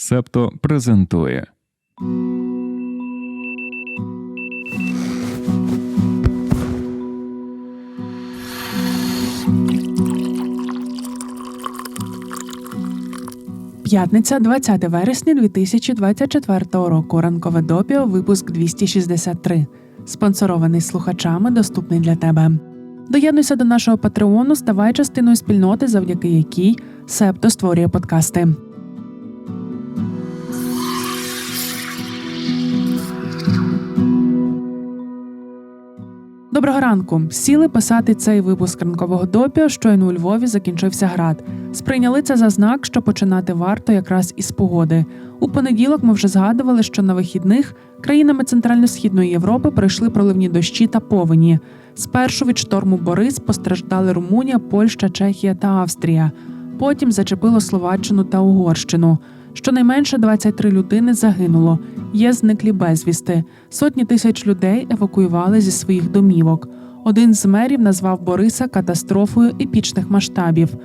Септо презентує. П'ятниця, 20 вересня 2024 року. Ранкове допіо, випуск 263. Спонсорований слухачами, доступний для тебе. Доєднуйся до нашого патреону, ставай частиною спільноти, завдяки якій Септо створює подкасти. Доброго ранку. Сіли писати цей випуск ранкового допіо. Щойно у Львові закінчився град. Сприйняли це за знак, що починати варто якраз із погоди. У понеділок ми вже згадували, що на вихідних країнами Центрально-Східної Європи пройшли проливні дощі та повені. Спершу від шторму Борис постраждали Румунія, Польща, Чехія та Австрія. Потім зачепило Словаччину та Угорщину. Щонайменше 23 людини загинуло. Є зниклі безвісти. Сотні тисяч людей евакуювали зі своїх домівок. Один з мерів назвав Бориса катастрофою епічних масштабів.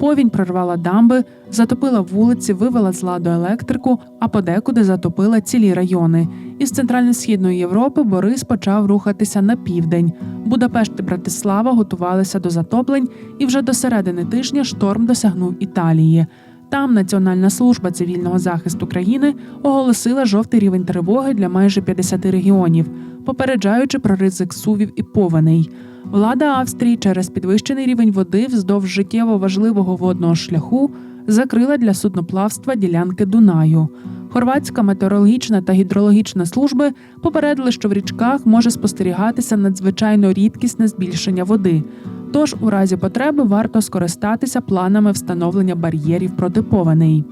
Повінь прорвала дамби, затопила вулиці, вивела з ладу електрику, а подекуди затопила цілі райони. Із центрально-східної Європи Борис почав рухатися на південь. Будапешт і Братислава готувалися до затоплень, і вже до середини тижня шторм досягнув Італії. Там Національна служба цивільного захисту країни оголосила жовтий рівень тривоги для майже 50 регіонів, попереджаючи про ризик сувів і повеней. Влада Австрії через підвищений рівень води вздовж життєво важливого водного шляху закрила для судноплавства ділянки Дунаю. Хорватська метеорологічна та гідрологічна служби попередили, що в річках може спостерігатися надзвичайно рідкісне збільшення води. Тож, у разі потреби варто скористатися планами встановлення бар'єрів проти повеней.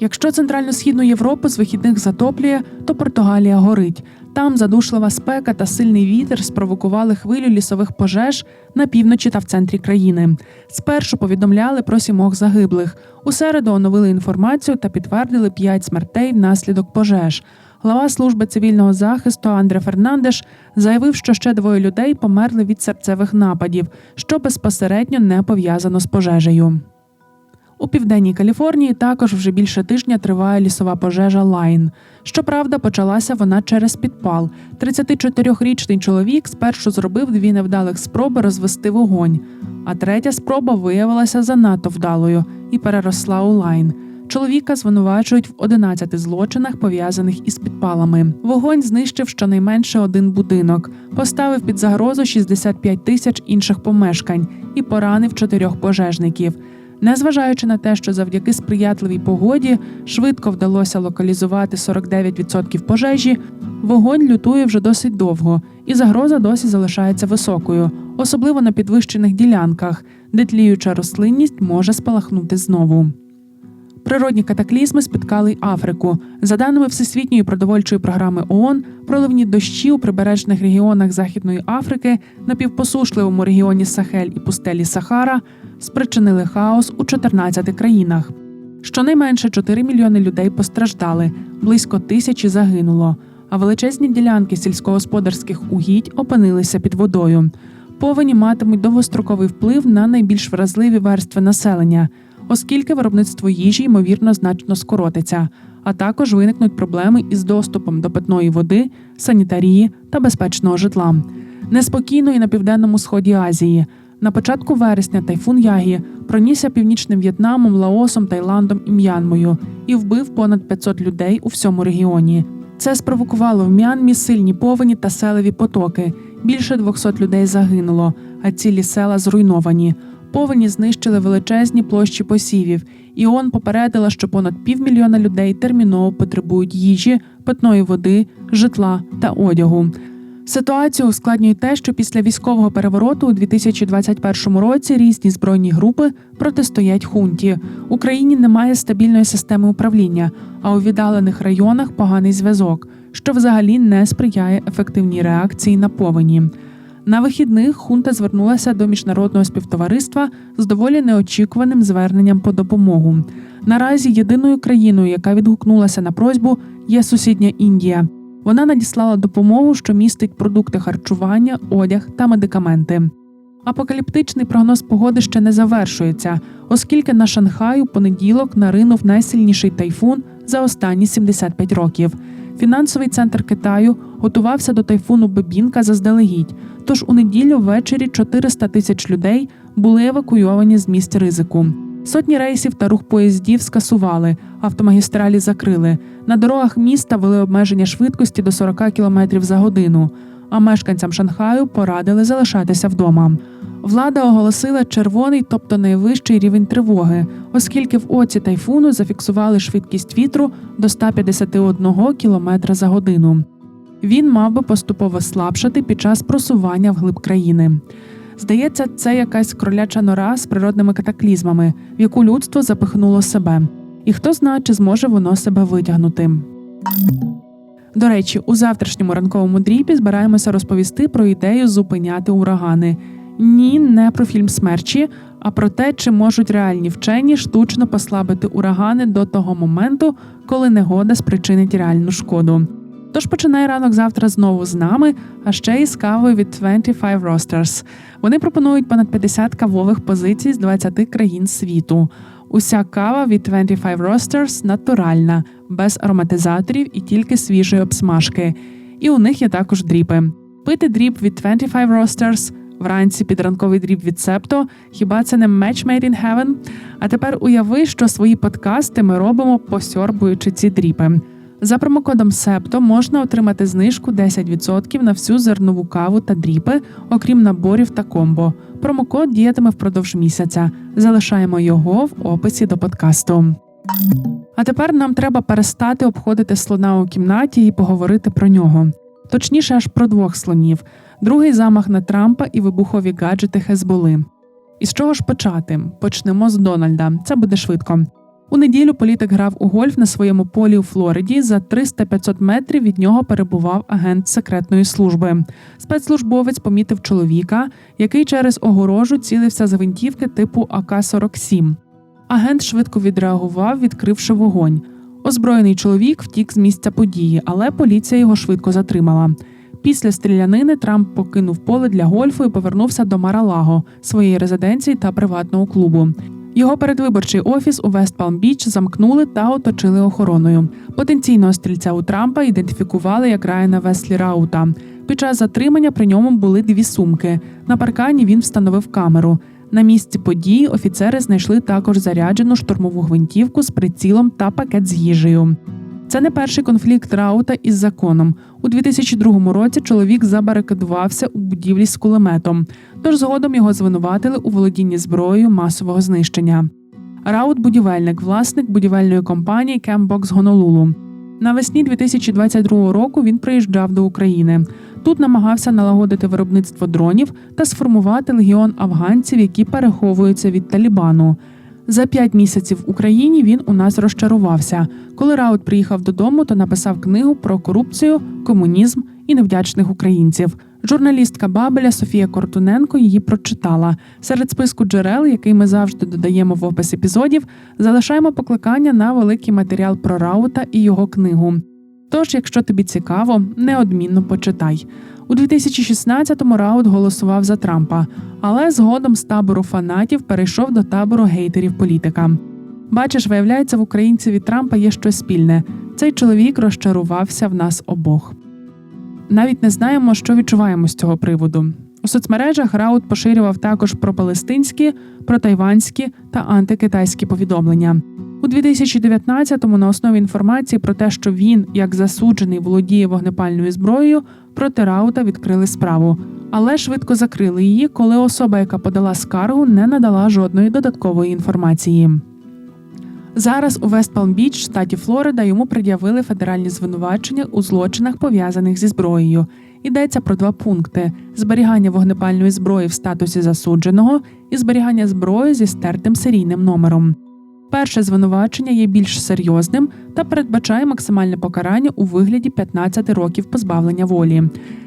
Якщо центрально-східну Європу з вихідних затоплює, то Португалія горить. Там задушлива спека та сильний вітер спровокували хвилю лісових пожеж на півночі та в центрі країни. Спершу повідомляли про сімох загиблих. У середу оновили інформацію та підтвердили п'ять смертей внаслідок пожеж. Глава служби цивільного захисту Андре Фернандеш заявив, що ще двоє людей померли від серцевих нападів, що безпосередньо не пов'язано з пожежею. У південній Каліфорнії також вже більше тижня триває лісова пожежа Лайн. Щоправда, почалася вона через підпал. 34-річний чоловік спершу зробив дві невдалих спроби розвести вогонь, а третя спроба виявилася занадто вдалою і переросла у лайн. Чоловіка звинувачують в 11 злочинах, пов'язаних із підпалами. Вогонь знищив щонайменше один будинок, поставив під загрозу 65 тисяч інших помешкань і поранив чотирьох пожежників. Незважаючи на те, що завдяки сприятливій погоді швидко вдалося локалізувати 49% пожежі, вогонь лютує вже досить довго, і загроза досі залишається високою, особливо на підвищених ділянках, де тліюча рослинність може спалахнути знову. Природні катаклізми спіткали й Африку. За даними Всесвітньої продовольчої програми ООН, проливні дощі у прибережних регіонах Західної Африки, на півпосушливому регіоні Сахель і пустелі Сахара спричинили хаос у 14 країнах. Щонайменше 4 мільйони людей постраждали, близько тисячі загинуло, а величезні ділянки сільськогосподарських угідь опинилися під водою. Повені матимуть довгостроковий вплив на найбільш вразливі верстви населення, оскільки виробництво їжі ймовірно значно скоротиться, а також виникнуть проблеми із доступом до питної води, санітарії та безпечного житла. Неспокійно і на південному сході Азії. На початку вересня тайфун Ягі пронісся північним В'єтнамом, Лаосом, Таїландом і М'янмою і вбив понад 500 людей у всьому регіоні. Це спровокувало в М'янмі сильні повені та селеві потоки. Більше 200 людей загинуло, а цілі села зруйновані. Повені знищили величезні площі посівів, і ООН попередила, що понад півмільйона людей терміново потребують їжі, питної води, житла та одягу. Ситуацію ускладнює те, що після військового перевороту у 2021 році різні збройні групи протистоять хунті. Україні немає стабільної системи управління, а у віддалених районах поганий зв'язок, що взагалі не сприяє ефективній реакції на повені. На вихідних хунта звернулася до міжнародного співтовариства з доволі неочікуваним зверненням по допомогу. Наразі єдиною країною, яка відгукнулася на просьбу, є сусідня Індія. Вона надіслала допомогу, що містить продукти харчування, одяг та медикаменти. Апокаліптичний прогноз погоди ще не завершується, оскільки на Шанхай у понеділок наринув найсильніший тайфун за останні 75 років. Фінансовий центр Китаю готувався до тайфуну Бебінка заздалегідь. Тож у неділю ввечері 400 тисяч людей були евакуйовані з місць ризику. Сотні рейсів та рух поїздів скасували, автомагістралі закрили. На дорогах міста вели обмеження швидкості до 40 км за годину. А мешканцям Шанхаю порадили залишатися вдома. Влада оголосила червоний, тобто найвищий рівень тривоги, оскільки в оці тайфуну зафіксували швидкість вітру до 151 км за годину. Він мав би поступово слабшати під час просування вглиб країни. Здається, це якась кроляча нора з природними катаклізмами, в яку людство запихнуло себе. І хто знає, чи зможе воно себе витягнути. До речі, у завтрашньому ранковому дрібі збираємося розповісти про ідею зупиняти урагани. Ні, не про фільм смерчі, а про те, чи можуть реальні вчені штучно послабити урагани до того моменту, коли негода спричинить реальну шкоду. Тож починай ранок завтра знову з нами, а ще й з кавою від 25 Roasters. Вони пропонують понад 50 кавових позицій з 20 країн світу. Уся кава від 25 Roasters натуральна, без ароматизаторів і тільки свіжої обсмажки. І у них є також дріпи. Пити дріп від 25 Roasters вранці під ранковий дріб від Септо. Хіба це не match made in heaven? А тепер уяви, що свої подкасти ми робимо, посьорбуючи ці дріпи. За промокодом SEPTO можна отримати знижку 10% на всю зернову каву та дріпи, окрім наборів та комбо. Промокод діятиме впродовж місяця. Залишаємо його в описі до подкасту. А тепер нам треба перестати обходити слона у кімнаті і поговорити про нього. Точніше, аж про двох слонів: другий замах на Трампа і вибухові гаджети Хезболи. І з чого ж почати? Почнемо з Дональда. Це буде швидко. У неділю політик грав у гольф на своєму полі у Флориді. За 300-500 метрів від нього перебував агент секретної служби. Спецслужбовець помітив чоловіка, який через огорожу цілився з гвинтівки типу АК-47. Агент швидко відреагував, відкривши вогонь. Озброєний чоловік втік з місця події, але поліція його швидко затримала. Після стрілянини Трамп покинув поле для гольфу і повернувся до Маралаго, своєї резиденції та приватного клубу. Його передвиборчий офіс у Вест Палм Біч замкнули та оточили охороною. Потенційного стрільця у Трампа ідентифікували як Райана Веслі Раута. Під час затримання при ньому були дві сумки. На паркані він встановив камеру. На місці події офіцери знайшли також заряджену штурмову гвинтівку з прицілом та пакет з їжею. Це не перший конфлікт Раута із законом. У 2002 році чоловік забарикадувався у будівлі з кулеметом, тож згодом його звинуватили у володінні зброєю масового знищення. Раут будівельник, власник будівельної компанії Campbox Гонолулу. Навесні 2022 року він приїжджав до України. Тут намагався налагодити виробництво дронів та сформувати легіон афганців, які переховуються від Талібану. За п'ять місяців в Україні він у нас розчарувався. Коли Раут приїхав додому, то написав книгу про корупцію, комунізм і невдячних українців. Журналістка Бабеля Софія Кортуненко її прочитала. Серед списку джерел, який ми завжди додаємо в опис епізодів, залишаємо покликання на великий матеріал про Раута і його книгу. Тож, якщо тобі цікаво, неодмінно почитай. У 2016-му Раут голосував за Трампа, але згодом з табору фанатів перейшов до табору гейтерів політика. Бачиш, виявляється, в українців від Трампа є щось спільне. Цей чоловік розчарувався в нас обох. Навіть не знаємо, що відчуваємо з цього приводу. У соцмережах Раут поширював також про палестинські, про тайванські та антикитайські повідомлення. У 2019-му на основі інформації про те, що він, як засуджений, володіє вогнепальною зброєю, проти Раута відкрили справу, але швидко закрили її, коли особа, яка подала скаргу, не надала жодної додаткової інформації. Зараз у Вест Палм Біч, штаті Флорида, йому пред'явили федеральні звинувачення у злочинах, пов'язаних зі зброєю. Йдеться про два пункти: зберігання вогнепальної зброї в статусі засудженого і зберігання зброї зі стертим серійним номером. Перше звинувачення є більш серйозним та передбачає максимальне покарання у вигляді 15 років позбавлення волі.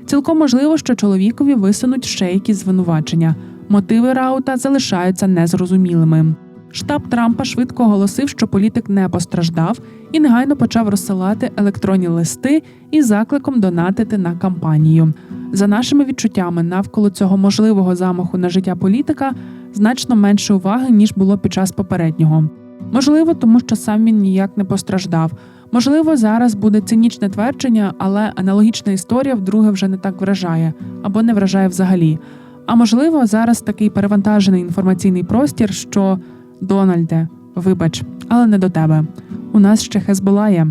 Цілком можливо, що чоловікові висунуть ще якісь звинувачення. Мотиви Раута залишаються незрозумілими. Штаб Трампа швидко оголосив, що політик не постраждав, і негайно почав розсилати електронні листи із закликом донатити на кампанію. За нашими відчуттями, навколо цього можливого замаху на життя політика значно менше уваги ніж було під час попереднього. Можливо, тому що сам він ніяк не постраждав. Можливо, зараз буде цинічне твердження, але аналогічна історія вдруге вже не так вражає або не вражає взагалі. А можливо, зараз такий перевантажений інформаційний простір, що Дональде, вибач, але не до тебе. У нас ще Хезбола є.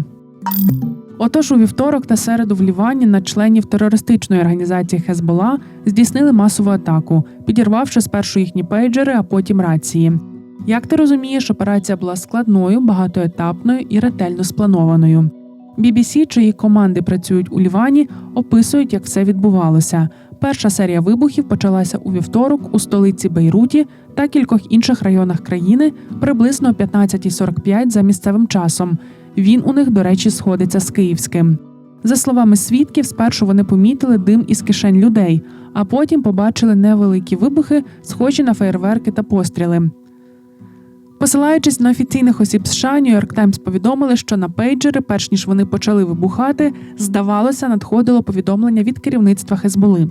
Отож, у вівторок та середу в Лівані на членів терористичної організації Хезбола здійснили масову атаку, підірвавши спершу їхні пейджери, а потім рації. Як ти розумієш, операція була складною, багатоетапною і ретельно спланованою. BBC, чиї команди працюють у Лівані, описують, як все відбувалося. Перша серія вибухів почалася у вівторок у столиці Бейруті та кількох інших районах країни приблизно о 15.45 за місцевим часом. Він у них, до речі, сходиться з київським. За словами свідків, спершу вони помітили дим із кишень людей, а потім побачили невеликі вибухи, схожі на фейерверки та постріли. Посилаючись на офіційних осіб США, York Times повідомили, що на пейджери, перш ніж вони почали вибухати, здавалося, надходило повідомлення від керівництва Хезболи.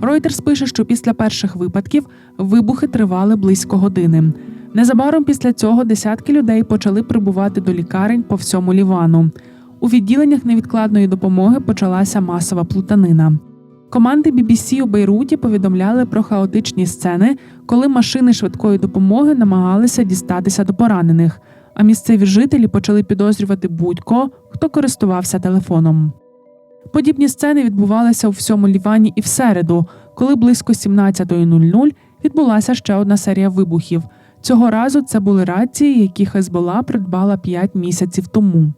Reuters пише, що після перших випадків вибухи тривали близько години. Незабаром після цього десятки людей почали прибувати до лікарень по всьому Лівану. У відділеннях невідкладної допомоги почалася масова плутанина. Команди BBC у Бейруті повідомляли про хаотичні сцени, коли машини швидкої допомоги намагалися дістатися до поранених, а місцеві жителі почали підозрювати будь-кого, хто користувався телефоном. Подібні сцени відбувалися у всьому Лівані і в середу, коли близько 17.00 відбулася ще одна серія вибухів. Цього разу це були рації, які Хезбола придбала 5 місяців тому.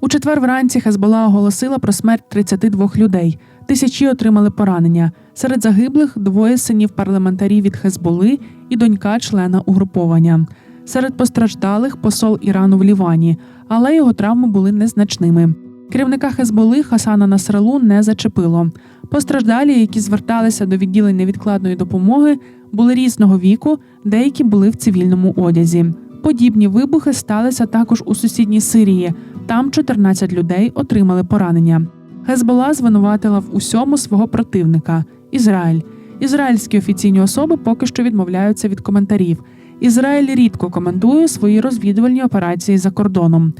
У четвер вранці Хезбола оголосила про смерть 32 людей. Тисячі отримали поранення. Серед загиблих двоє синів парламентарів від Хезболи і донька члена угруповання. Серед постраждалих посол Ірану в Лівані, але його травми були незначними. Керівника Хезболи Хасана Насралу не зачепило. Постраждалі, які зверталися до відділень невідкладної допомоги, були різного віку, деякі були в цивільному одязі. Подібні вибухи сталися також у сусідній Сирії. Там 14 людей отримали поранення. Хезбола звинуватила в усьому свого противника Ізраїль. Ізраїльські офіційні особи поки що відмовляються від коментарів. Ізраїль рідко коментує свої розвідувальні операції за кордоном.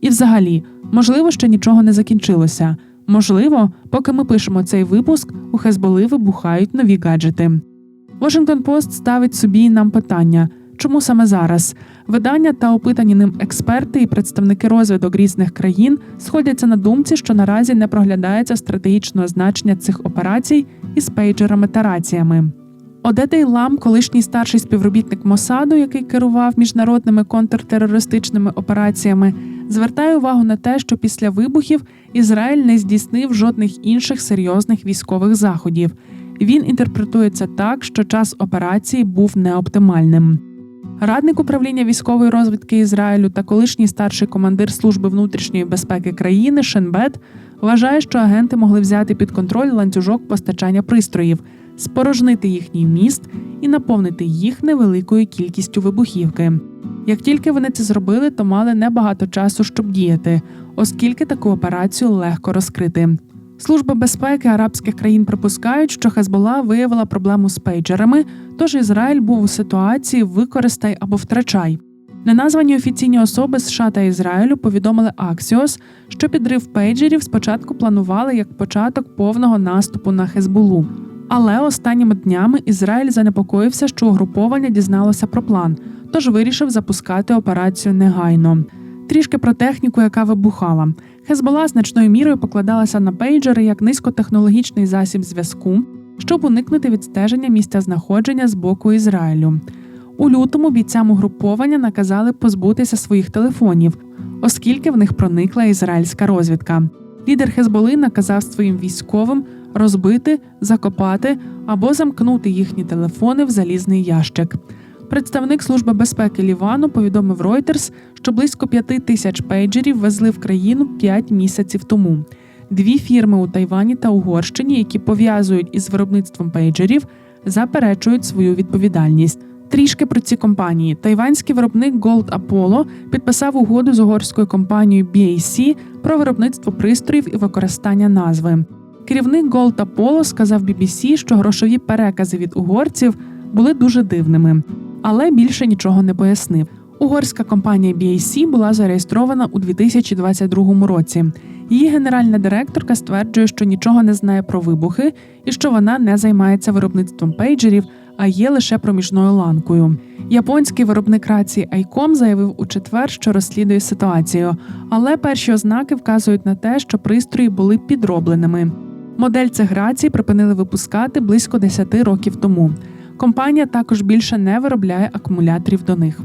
І, взагалі, можливо, ще нічого не закінчилося. Можливо, поки ми пишемо цей випуск, у Хезболи вибухають нові гаджети. Washington Post ставить собі нам питання. Чому саме зараз видання та опитані ним експерти і представники розвиток різних країн сходяться на думці, що наразі не проглядається стратегічного значення цих операцій із пейджерами та раціями. Одетей Лам, колишній старший співробітник Мосаду, який керував міжнародними контртерористичними операціями, звертає увагу на те, що після вибухів Ізраїль не здійснив жодних інших серйозних військових заходів. Він інтерпретує це так, що час операції був неоптимальним. Радник управління військової розвідки Ізраїлю та колишній старший командир служби внутрішньої безпеки країни Шенбет вважає, що агенти могли взяти під контроль ланцюжок постачання пристроїв, спорожнити їхній міст і наповнити їх невеликою кількістю вибухівки. Як тільки вони це зробили, то мали небагато часу, щоб діяти, оскільки таку операцію легко розкрити. Служба безпеки арабських країн припускають, що Хезбола виявила проблему з пейджерами, тож Ізраїль був у ситуації використай або втрачай. Неназвані офіційні особи США та Ізраїлю повідомили Axios, що підрив пейджерів спочатку планували як початок повного наступу на Хезболу. Але останніми днями Ізраїль занепокоївся, що угруповання дізналося про план, тож вирішив запускати операцію негайно. Трішки про техніку, яка вибухала. Хезбола значною мірою покладалася на пейджери як низькотехнологічний засіб зв'язку, щоб уникнути відстеження місця знаходження з боку Ізраїлю. У лютому бійцям угруповання наказали позбутися своїх телефонів, оскільки в них проникла ізраїльська розвідка. Лідер Хезболи наказав своїм військовим розбити, закопати або замкнути їхні телефони в залізний ящик. Представник Служби безпеки Лівану повідомив Reuters, що близько п'яти тисяч пейджерів везли в країну п'ять місяців тому. Дві фірми у Тайвані та Угорщині, які пов'язують із виробництвом пейджерів, заперечують свою відповідальність. Трішки про ці компанії. Тайванський виробник Gold Apollo підписав угоду з угорською компанією BAC про виробництво пристроїв і використання назви. Керівник Gold Apollo сказав BBC, що грошові перекази від угорців були дуже дивними, але більше нічого не пояснив. Угорська компанія BAC була зареєстрована у 2022 році. Її генеральна директорка стверджує, що нічого не знає про вибухи і що вона не займається виробництвом пейджерів, а є лише проміжною ланкою. Японський виробник рації ICOM заявив у четвер, що розслідує ситуацію, але перші ознаки вказують на те, що пристрої були підробленими. Модель цих рацій припинили випускати близько 10 років тому. Компанія також більше не виробляє акумуляторів до них.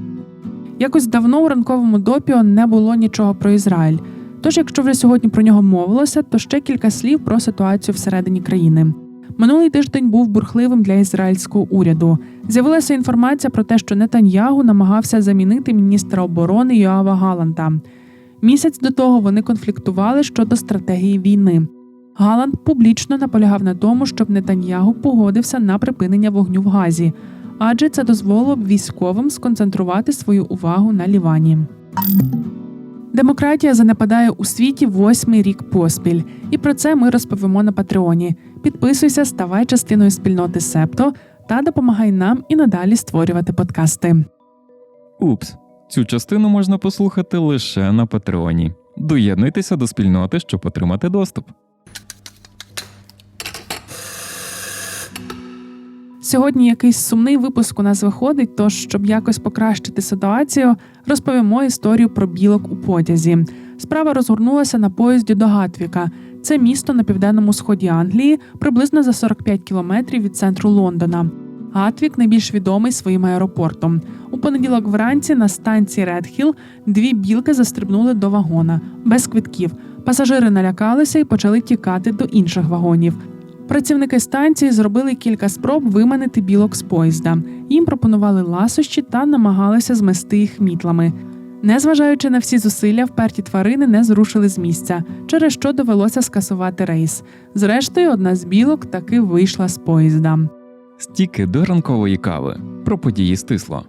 Якось давно у ранковому допіо не було нічого про Ізраїль. Тож, якщо вже сьогодні про нього мовилося, то ще кілька слів про ситуацію всередині країни. Минулий тиждень був бурхливим для ізраїльського уряду. З'явилася інформація про те, що Нетаньягу намагався замінити міністра оборони Йоава Галанта. Місяць до того вони конфліктували щодо стратегії війни. Галант публічно наполягав на тому, щоб Нетаньягу погодився на припинення вогню в Газі, адже це дозволило б військовим сконцентрувати свою увагу на Лівані. Демократія занепадає у світі восьмий рік поспіль, і про це ми розповімо на Патреоні. Підписуйся, ставай частиною спільноти Септо та допомагай нам і надалі створювати подкасти. Упс, цю частину можна послухати лише на Патреоні. Доєднуйтеся до спільноти, щоб отримати доступ. Сьогодні якийсь сумний випуск у нас виходить, тож, щоб якось покращити ситуацію, розповімо історію про білок у потязі. Справа розгорнулася на поїзді до Гатвіка. Це місто на південному сході Англії, приблизно за 45 кілометрів від центру Лондона. Гатвік найбільш відомий своїм аеропортом. У понеділок вранці на станції Редхіл дві білки застрибнули до вагона без квитків. Пасажири налякалися і почали тікати до інших вагонів. Працівники станції зробили кілька спроб виманити білок з поїзда. Їм пропонували ласощі та намагалися змести їх мітлами. Незважаючи на всі зусилля, вперті тварини не зрушили з місця, через що довелося скасувати рейс. Зрештою, одна з білок таки вийшла з поїзда. Стіки до ранкової кави. Про події стисло.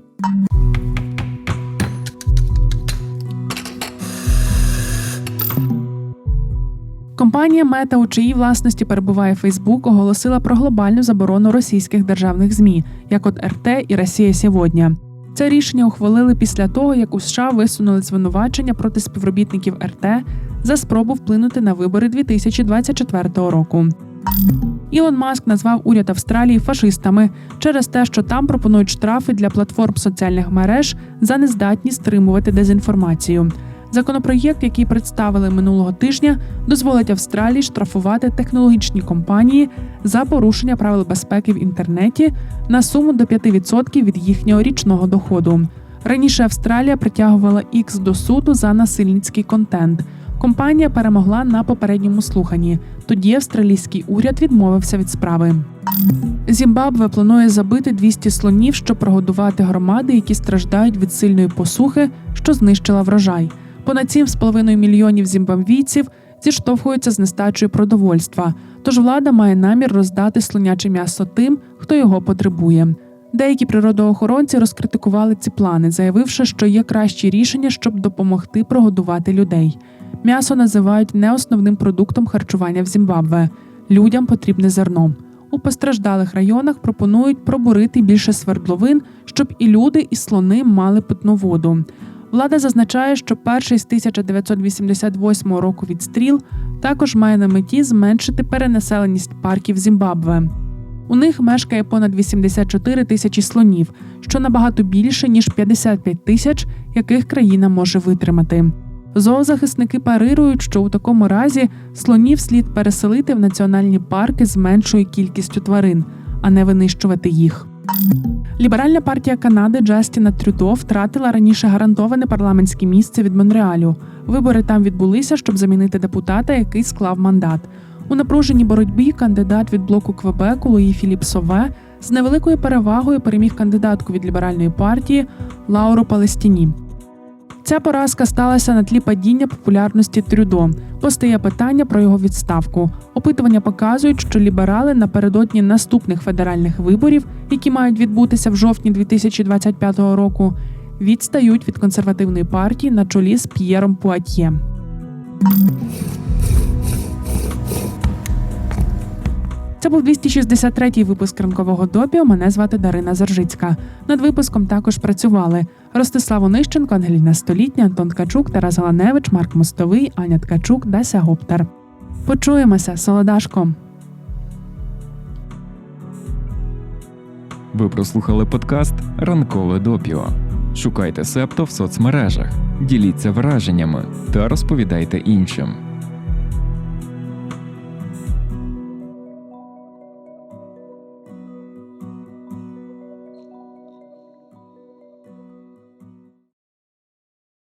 Компанія Мета, у чиїй власності перебуває Фейсбук, оголосила про глобальну заборону російських державних змі, як от РТ і Росія сьогодні. Це рішення ухвалили після того, як у США висунули звинувачення проти співробітників РТ за спробу вплинути на вибори 2024 року. Ілон Маск назвав уряд Австралії фашистами через те, що там пропонують штрафи для платформ соціальних мереж за нездатність стримувати дезінформацію. Законопроєкт, який представили минулого тижня, дозволить Австралії штрафувати технологічні компанії за порушення правил безпеки в інтернеті на суму до 5% від їхнього річного доходу. Раніше Австралія притягувала X до суду за насильницький контент. Компанія перемогла на попередньому слуханні. Тоді австралійський уряд відмовився від справи. Зімбабве планує забити 200 слонів, щоб прогодувати громади, які страждають від сильної посухи, що знищила врожай. Понад 7,5 мільйонів зімбабвійців зіштовхуються з нестачею продовольства. Тож влада має намір роздати слоняче м'ясо тим, хто його потребує. Деякі природоохоронці розкритикували ці плани, заявивши, що є кращі рішення, щоб допомогти прогодувати людей. М'ясо називають не основним продуктом харчування в Зімбабве. Людям потрібне зерно. У постраждалих районах пропонують пробурити більше свердловин, щоб і люди, і слони мали питну воду. Влада зазначає, що перший з 1988 року відстріл також має на меті зменшити перенаселеність парків Зімбабве. У них мешкає понад 84 тисячі слонів, що набагато більше ніж 55 тисяч, яких країна може витримати. Зоозахисники парирують, що у такому разі слонів слід переселити в національні парки з меншою кількістю тварин, а не винищувати їх. Ліберальна партія Канади Джастіна Трюдо втратила раніше гарантоване парламентське місце від Монреалю. Вибори там відбулися, щоб замінити депутата, який склав мандат. У напруженій боротьбі кандидат від блоку Квебеку Луї Філіп Сове з невеликою перевагою переміг кандидатку від ліберальної партії Лауру Палестіні. Ця поразка сталася на тлі падіння популярності Трюдо. Постає питання про його відставку. Опитування показують, що ліберали напередодні наступних федеральних виборів, які мають відбутися в жовтні 2025 року, відстають від консервативної партії на чолі з П'єром Пуатьє. Це був 263-й випуск ранкового допіо. Мене звати Дарина Заржицька. Над випуском також працювали Ростислав Онищенко, Ангеліна Столітня, Антон Ткачук, Тарас Галаневич, Марк Мостовий, Аня Ткачук, Дася Гоптар. Почуємося, солодашко. Ви прослухали подкаст Ранкове допіо. Шукайте Септо в соцмережах, діліться враженнями та розповідайте іншим.